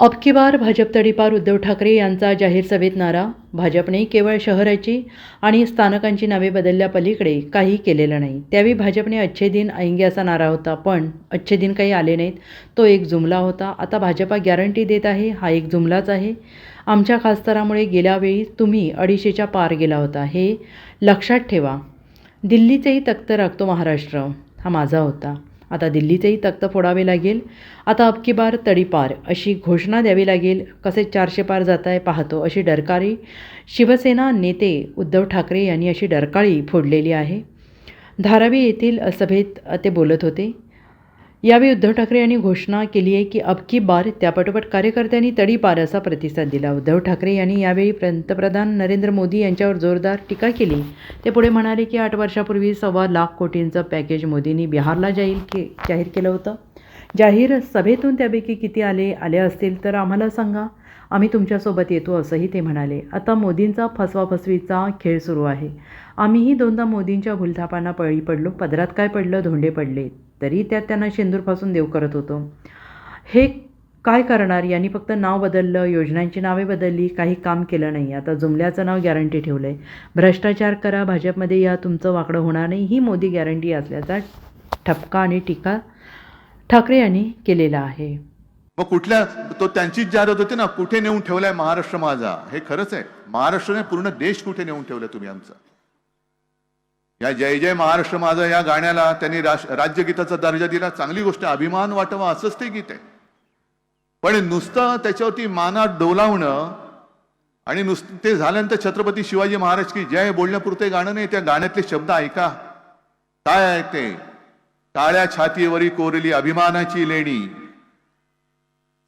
अब की बार भाजप तडीपार उद्धव ठाकरे यांचा जाहीर सभेत नारा. भाजपने केवळ शहराची आणि स्थानकांची नावे बदलल्यापलीकडे काही केलेलं नाही. त्यावेळी भाजपने अच्छे दिन आएंगे असा नारा होता पण अच्छे दिन काही आले नाहीत. तो एक जुमला होता. आता भाजपा गॅरंटी देत आहे हा एक जुमलाच आहे. आमच्या खासदारामुळे गेल्यावेळी तुम्ही अडीचशेच्या पार गेला होता. हे लक्षात ठेवा. दिल्लीचेही तख्त राखतो महाराष्ट्र. हा माझा होता. आता दिल्लीचेही तख्त फोडावे लागेल. आता अबकी बार तडीपार अशी घोषणा द्यावी लागेल. कसे चारशे पार जात आहे पाहतो अशी डरकाळी. शिवसेना नेते उद्धव ठाकरे यांनी अशी डरकाळी फोडलेली आहे. धारावी येथील सभेत ते बोलत होते. यावेळी उद्धव ठाकरे यांनी घोषणा केली आहे की अबकी बार त्यापाठोपाठ कार्यकर्त्यांनी तडीपार असा प्रतिसाद दिला. उद्धव ठाकरे यांनी यावेळी पंतप्रधान नरेंद्र मोदी यांच्यावर जोरदार टीका केली. ते पुढे म्हणाले की आठ वर्षापूर्वी सव्वा लाख कोटींचं पॅकेज मोदींनी बिहारला जाहीर के जाहीर केलं होतं. जाहीर सभेतून त्यापैकी किती आले आले असतील तर आम्हाला सांगा. आम्ही तुमच्यासोबत येतो असंही ते म्हणाले. आता मोदींचा फसवाफसवीचा खेळ सुरू आहे. आम्हीही दोनदा मोदींच्या भुलथापांना पळी पडलो. पदरात काय पडलं? धोंडे पडले. तरी त्यात त्यांना शेंदूरपासून देव करत होतो. हे काय करणार? यांनी फक्त नाव बदललं योजनांची नावे बदलली काही काम केलं नाही. आता जुमल्याचं नाव गॅरंटी ठेवलं आहे भ्रष्टाचार करा भाजपमध्ये या तुमचं वाकडं होणार नाही ही मोदी गॅरंटी असल्याचा ठपका आणि टीका ठाकरे यांनी केलेला आहे. मग कुठल्या तो त्यांचीच जाहिरात होती ना कुठे नेऊन ठेवलाय महाराष्ट्र माझा? हे खरंच आहे. महाराष्ट्रने पूर्ण देश कुठे नेऊन ठेवलाय तुम्ही आमचा? या जय जय महाराष्ट्र माझा या गाण्याला त्यांनी राज्यगीताचा दर्जा दिला. चांगली गोष्ट अभिमान वाटावा असंच ते गीत आहे. पण नुसतं त्याच्यावरती मानात डोलावणं आणि नुसतं ते झाल्यानंतर छत्रपती शिवाजी महाराज की जय बोलण्यापुरते गाणं नाही. त्या गाण्यातले शब्द ऐका. काय आहे ते? काळ्या छातीवरी कोरली अभिमानाची लेणी.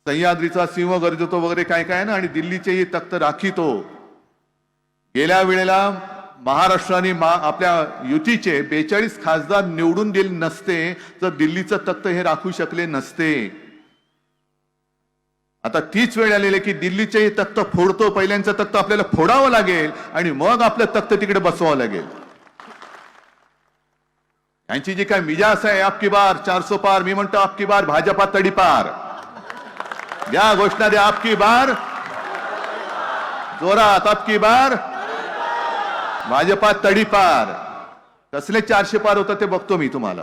सह्याद्रीचा सिंह गरजतो वगैरे काय काय ना आणि दिल्लीचेही तख्त राखीतो. गेल्या वेळेला महाराष्ट्राने मा आपल्या युतीचे बेचाळीस खासदार निवडून दिले नसते तर दिल्लीचं तख्त हे राखू शकले नसते. आता तीच वेळ आलेली की दिल्लीचेही तख्त फोडतो पहिल्यांचं तख्त आपल्याला फोडावं लागेल आणि मग आपलं तख्त तिकडे बसवावं लागेल. यांची जी काय मिजास आहे आपकी बार चारसो पार मी म्हणतो आपकी बार भाजपा तडीपार या घोषणा द्या आपकी बार? जोरात आपकी बार? भाजपा तडीपार कसले चारशे पार होतं ते बघतो मी तुम्हाला.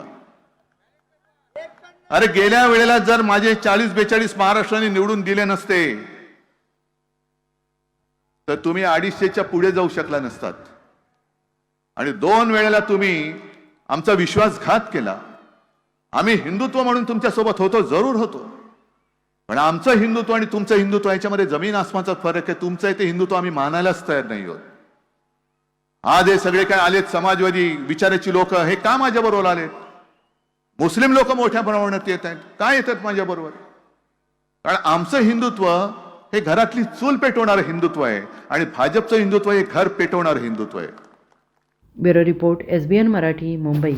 अरे गेल्या वेळेला जर माझे चाळीस बेचाळीस महाराष्ट्राने निवडून दिले नसते तर तुम्ही अडीचशेच्या पुढे जाऊ शकला नसतात. आणि दोन वेळेला तुम्ही आमचा विश्वासघात केला. आम्ही हिंदुत्व म्हणून तुमच्यासोबत होतो जरूर होतो. पण आमचं हिंदुत्व आणि तुमचं हिंदुत्व याच्यामध्ये जमीन आसमानचा फरक आहे. तुमचं ते हिंदुत्व आम्ही मानायलाच तयार नाही आहोत. आज हे सगळे काय आलेत समाजवादी विचाराची लोक हे का माझ्याबरोबर आले आलेत? मुस्लिम लोक मोठ्या प्रमाणात येत आहेत. का येतात माझ्याबरोबर कारण आमचं हिंदुत्व हे घरातली चूल पेटवणारं हिंदुत्व आहे आणि भाजपचं हिंदुत्व हे घर पेटवणारं हिंदुत्व आहे. Bureau report S B N Marathi Mumbai.